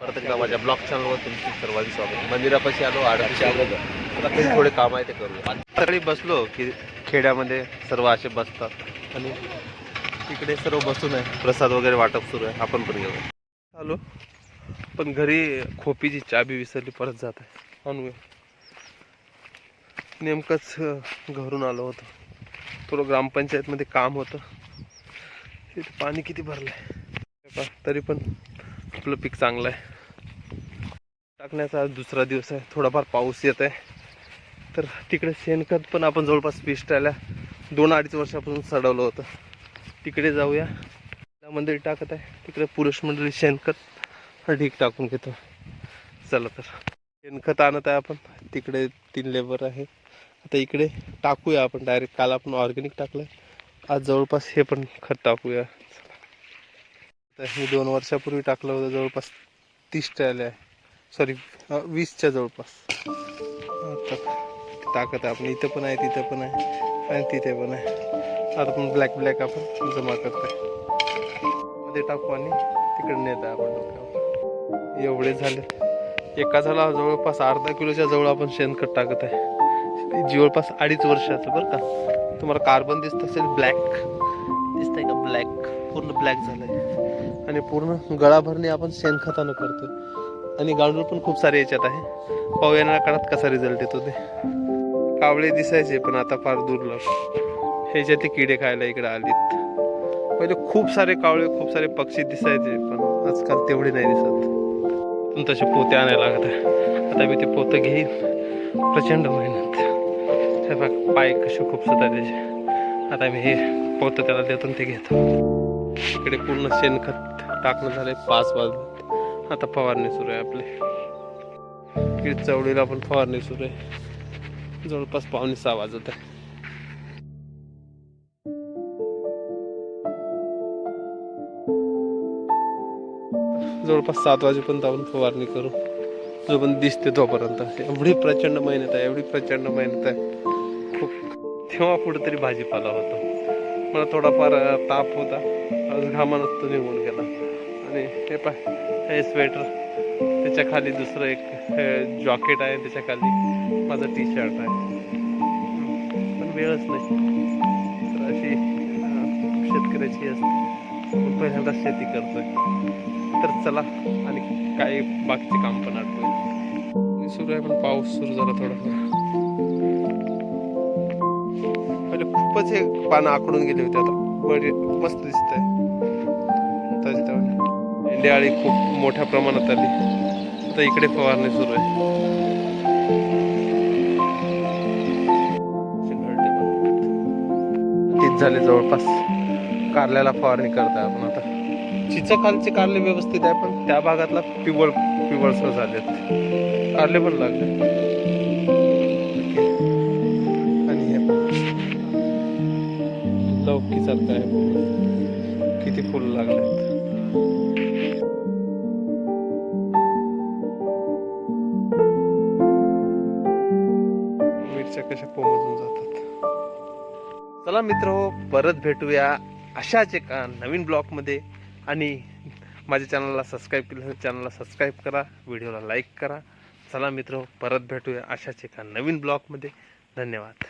परत एकदा माझ्या ब्लॉग चॅनलवर तुमची सर्वांचे स्वागत. मंदिरापाशी आलो आडपाशी आलो. आता काही थोडे काम आहे ते करू सकाळी बसलो की खेड्यामध्ये सर्व असे बसतात. आणि तिकडे सर्व बसून आहे. प्रसाद वगैरे वाटप सुरू आहे. आपण पण घेऊ आलो. पण घरी खोपीची चाबी विसरली परत जात आहे. आणूया. नेमकंच घरून आलो होतो. थोडं ग्रामपंचायतमध्ये काम होतं. तिथे पाणी किती भरलं आहे तरी पण आपलं पीक चांगलं आहे. टाकण्याचा आज दुसरा दिवस आहे. थोडाफार पाऊस येत आहे. तर तिकडे शेणखत पण आपण जवळपास पिस्टायला दोन अडीच वर्षापासून सडवलं होतं. तिकडे जाऊया. मंदिर टाकत आहे. तिकडे पुरुष मंडळी शेणखत ढीक टाकून घेतो. चला तर. शेणखत आणत आहे आपण. तिकडे तीन लेबर आहे. आता इकडे टाकूया आपण. डायरेक्ट काल आपण ऑर्गॅनिक टाकलं आज जवळपास हे पण खत टाकूया. तर हे दोन वर्षापूर्वी टाकलं होतं जवळपास तीस ट्रॅले आहे सॉरी वीसच्या जवळपास. टाकत आहे. आपण इथं पण आहे तिथं पण आहे आणि तिथे पण आहे. आता पण ब्लॅक ब्लॅक आपण जमा करतोय. मध्ये टाकू आणि तिकडे नेत आहे आपण एवढे झाले. एका झाला जवळपास अर्धा किलोच्या जवळ आपण शेणखत टाकत आहे. जवळपास अडीच वर्षाचं बरं का. तुम्हाला कार्बन दिसत असेल ब्लॅक दिसतंय का ब्लॅक पूर्ण ब्लॅक झालंय. आणि पूर्ण गळाभरणी आपण शेणखतानं करतोय. आणि गांडूळ पण खूप सारे याच्यात आहे. पाहू येणाऱ्या काळात कसा रिझल्ट येतो ते. कावळे दिसायचे पण आता फार दुर्लभ. ह्याच्यात ते किडे खायला इकडे आलीत. पहिले खूप सारे कावळे खूप सारे पक्षी दिसायचे पण आजकाल तेवढे नाही दिसत. पण तसे पोते आणायला लागत आहे. आता मी ते पोतं घेईन. प्रचंड मेहनत. हे बघ पाय कसे खूप सुद्धा त्याचे. आता मी हे पोतं त्याला देतो आणि ते घेतो. इकडे पूर्ण शेणखत टाकणं झालंय. पाच वाज आता फवारणी सुरू आहे आपली. इकडे चवळीला पण फवारणी सुरू आहे. जवळपास पावणे सहा वाजत आहे. जवळपास सात वाजेपर्यंत आपण फवारणी करू. जो पण दिसते तोपर्यंत. एवढी प्रचंड मेहनत आहे एवढी प्रचंड मेहनत आहे. खूप तेव्हा कुठेतरी भाजीपाला होतो. मला थोडाफार ताप होता. आज घामानच तो निघून गेला. आणि हे पाय हे स्वेटर त्याच्याखाली दुसरं एक जॉकेट आहे. त्याच्याखाली माझं टी शर्ट आहे. पण वेळच नाही. तर अशी शेतकऱ्याची असते. पहिल्यांदा शेती करतोय. तर चला आणि काही बाकीचे काम पण आठवूया सुरू आहे पण पाऊस सुरू झाला थोडासा. पहिले खूपच हे पानं आकडून गेले होते आता. बरे मस्त दिसत आहे ताजी इंडियाळी खूप मोठ्या प्रमाणात आली. आता इकडे फवारणी सुरू आहे. तीच झाले जवळपास. कारल्याला फवारणी करताय आपण आता. चिचा खालचे कारले व्यवस्थित आहे पण. त्या भागातला पिवळ पिवळसर झालेत. कारले पण लागले. लौकी सारखं आहे. किती फुल लागले. मिरच्या कशा पोमजून जातात. चला मित्र परत भेटूया अशाच एका नवीन ब्लॉगमध्ये. आणि माझ्या चॅनलला सबस्क्राईब केलं चॅनलला सबस्क्राईब करा व्हिडिओला लाईक करा. चला मित्र परत भेटूया अशाच एका नवीन ब्लॉगमध्ये. धन्यवाद.